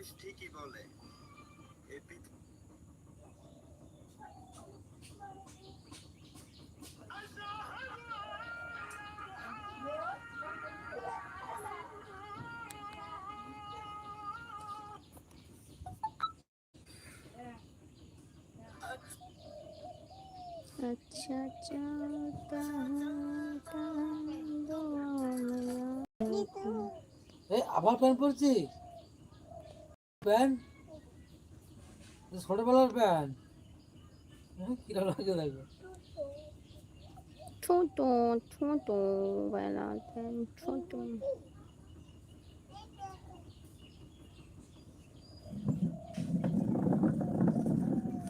Police ঠিকই বলে। এই আচ্ছা আচ্ছা আবার প্যান্ট পরছি প্যান্ট? ছোটবেলার কীরকম লাগে দেখো। ছোট ছোট বেলাতে ছোট।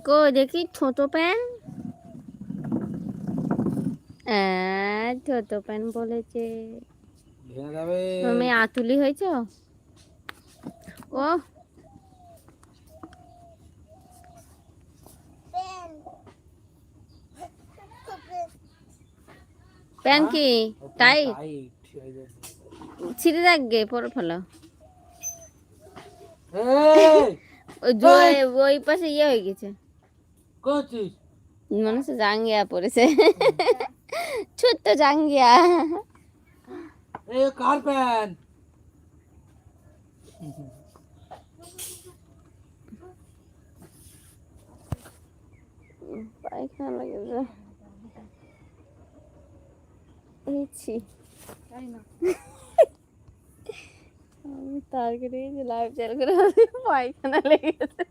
কো দেখি ছোট প্যান হ্যাঁ ছোট প্যান বলেছে। তুমি আতুলি হয়েছ? ও প্যান কি টাই টাইট ছিঁড়ে রাখবে পরে ফেলো। ওই পাশে ইয়ে হয়ে গেছে। মনে হচ্ছে জাঙ্গিয়া পড়েছে। ছোট্ট জাঙ্গিয়া। কার প্যান্ট পায়খানা লেগেছে এইছি আমি তার করে লাইভ চাল করে পায়খানা লেগেছে